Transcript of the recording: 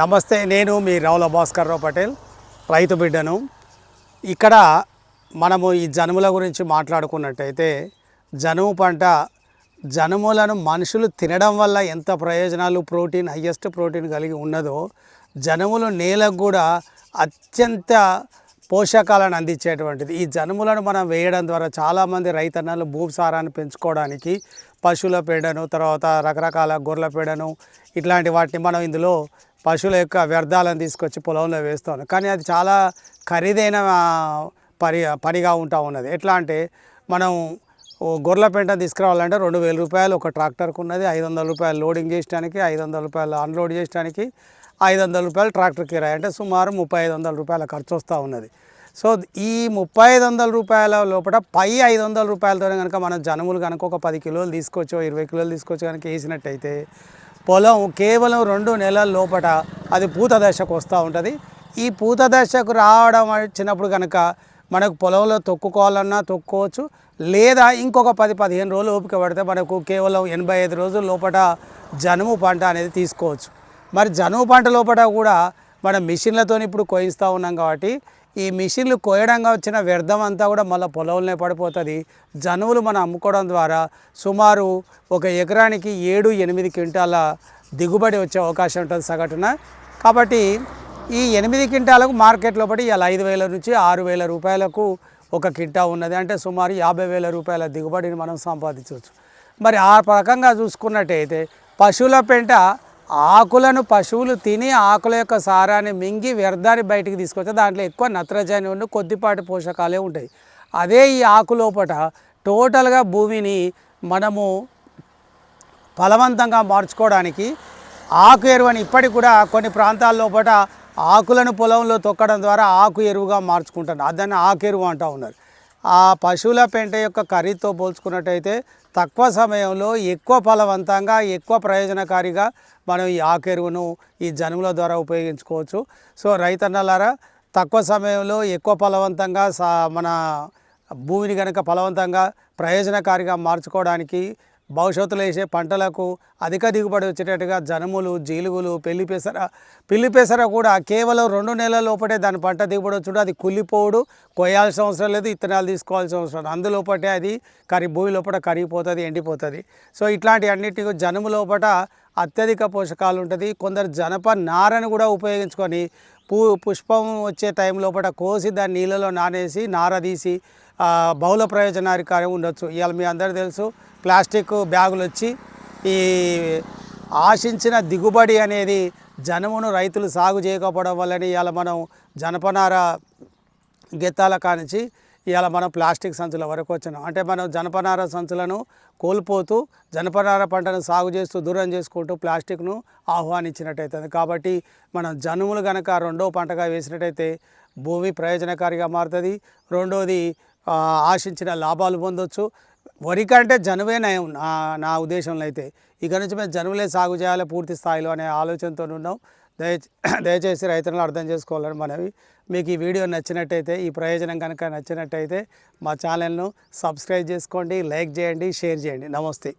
నమస్తే నేను మీ రావుల భాస్కర్ రావు పటేల్ రైతు బిడ్డను. ఇక్కడ మనము ఈ జనుముల గురించి మాట్లాడుకున్నట్టయితే జనుము పంట జనుములను మనుషులు తినడం వల్ల ఎంత ప్రయోజనాలు ప్రోటీన్ హయ్యెస్ట్ ప్రోటీన్ కలిగి ఉన్నదో జనుములు నేలకు కూడా అత్యంత పోషకాలను అందించేటువంటిది. ఈ జనుములను మనం వేయడం ద్వారా చాలామంది రైతన్నలు భూసారాన్ని పెంచుకోవడానికి పశువుల పేడను తర్వాత రకరకాల గొర్రెల పేడను ఇట్లాంటి వాటిని మనం ఇందులో పశువుల యొక్క వ్యర్థాలను తీసుకొచ్చి పొలంలో వేస్తాను కానీ అది చాలా ఖరీదైన పని పనిగా ఉంటా ఉన్నది. ఎట్లా అంటే మనం ఓ గొర్రెల పెంట తీసుకురావాలంటే రెండు వేల రూపాయలు ఒక ట్రాక్టర్కు ఉన్నది. ఐదు వందల రూపాయలు లోడింగ్ చేయడానికి ఐదు వందల రూపాయలు అన్లోడ్ చేయడానికి ఐదు వందల రూపాయలు ట్రాక్టర్ కిరాయి. అంటే సుమారు ముప్పై ఐదు వందల రూపాయల ఖర్చు వస్తూ ఉన్నది. సో ఈ ముప్పై ఐదు వందల రూపాయల లోపల పై ఐదు వందల రూపాయలతో కనుక మనం జనములు కనుక ఒక పది కిలోలు తీసుకొచ్చో ఇరవై కిలోలు తీసుకొచ్చు కనుక వేసినట్టయితే పొలం కేవలం రెండు నెలల లోపల అది పూత దశకు వస్తూ ఉంటుంది. ఈ పూత దశకు రావడం వచ్చినప్పుడు కనుక మనకు పొలంలో తొక్కుకోవాలన్నా తొక్కుకోవచ్చు లేదా ఇంకొక పది పదిహేను రోజులు ఓపిక పడితే మనకు కేవలం ఎనభై ఐదు రోజుల లోపల జనుము పంట అనేది తీసుకోవచ్చు. మరి జనుము పంట లోపల కూడా మనం మిషన్లతో ఇప్పుడు కోయిస్తూ ఉన్నాం కాబట్టి ఈ మిషన్లు కోయడంగా వచ్చిన వ్యర్థం అంతా కూడా మళ్ళీ పొలంలోనే పడిపోతుంది. జనువులు మనం అమ్ముకోవడం ద్వారా సుమారు ఒక ఎకరానికి ఏడు ఎనిమిది క్వింటాల దిగుబడి వచ్చే అవకాశం ఉంటుంది సగటున. కాబట్టి ఈ ఎనిమిది క్వింటాలకు మార్కెట్లో పడి ఇలా ఐదు వేల నుంచి ఆరు వేల రూపాయలకు ఒక కింటా ఉన్నది. అంటే సుమారు యాభై వేల రూపాయల దిగుబడిని మనం సంపాదించవచ్చు. మరి ఆ రకంగా చూసుకున్నట్టయితే పశువుల పెంట ఆకులను పశువులు తిని ఆకుల యొక్క సారాన్ని మింగి వ్యర్థాన్ని బయటికి తీసుకొస్తే దాంట్లో ఎక్కువ నత్రజని ఉండి కొద్దిపాటి పోషకాలే ఉంటాయి. అదే ఈ ఆకు లోపట టోటల్గా భూమిని మనము ఫలవంతంగా మార్చుకోవడానికి ఆకు ఎరువుని ఇప్పటికి కూడా కొన్ని ప్రాంతాల లోపల ఆకులను పొలంలో తొక్కడం ద్వారా ఆకు ఎరువుగా మార్చుకుంటారు దాన్ని ఆకు ఎరువు అంటూ ఉన్నారు. ఆ పశువుల పెంట యొక్క ఖరీదుతో పోల్చుకున్నట్టయితే తక్కువ సమయంలో ఎక్కువ ఫలవంతంగా ఎక్కువ ప్రయోజనకారిగా మనం ఈ ఆకెరువును ఈ జనుముల ద్వారా ఉపయోగించుకోవచ్చు. సో రైతన్నలారా తక్కువ సమయంలో ఎక్కువ ఫలవంతంగా మన భూమిని కనుక ఫలవంతంగా ప్రయోజనకారిగా మార్చుకోవడానికి భవిష్యత్తులో వేసే పంటలకు అధిక దిగుబడి వచ్చేటట్టుగా జనుములు జీలుగులు పెళ్ళి పెసర పిల్లి పెసర కూడా కేవలం రెండు నెలల లోపటే దాని పంట దిగుబడి వచ్చుడు. అది కుళ్ళిపోవుడు కొయ్యాల్సిన అవసరం లేదు ఇత్తనాలు తీసుకోవాల్సిన అవసరం అందులోపటే అది కరి భూమి లోపల కరిగిపోతుంది ఎండిపోతుంది. సో ఇట్లాంటి అన్నిటికీ జనుము లోపల అత్యధిక పోషకాలు ఉంటుంది. కొందరు జనప నారని కూడా ఉపయోగించుకొని పూ పుష్పం వచ్చే టైం లోపల కోసి దాన్ని నీళ్ళలో నానేసి నార తీసి బహుళ ప్రయోజనాధికారి ఉండొచ్చు. ఇవాళ మీ అందరూ తెలుసు ప్లాస్టిక్ బ్యాగులు వచ్చి ఈ ఆశించిన దిగుబడి అనేది జనమును రైతులు సాగు చేయకపోవడం వల్లనే ఇవాళ మనం జనపనార గెత్తాల కానించి ఇవాళ మనం ప్లాస్టిక్ సంచుల వరకు వచ్చినాం. అంటే మనం జనపనార సంచులను కోల్పోతూ జనపనార పంటను సాగు చేస్తూ దూరం చేసుకుంటూ ప్లాస్టిక్ను ఆహ్వానించినట్టయితుంది. కాబట్టి మనం జనుములు కనుక రెండో పంటగా వేసినట్టయితే భూమి ప్రయోజనకారిగా మారుతుంది. రెండోది ఆశించిన లాభాలు పొందొచ్చు. వరి కంటే జనువే నయం నా నా ఉద్దేశంలో అయితే. ఇక నుంచి మేము జనువులే సాగు చేయాలి పూర్తి స్థాయిలో అనే ఆలోచనతో ఉన్నాం. దయ దయచేసి రైతులను అర్థం చేసుకోవాలని మనవి. మీకు ఈ వీడియో నచ్చినట్టయితే ఈ ప్రయోజనం కనుక నచ్చినట్టయితే మా ఛానల్ను సబ్స్క్రైబ్ చేసుకోండి లైక్ చేయండి షేర్ చేయండి. నమస్తే.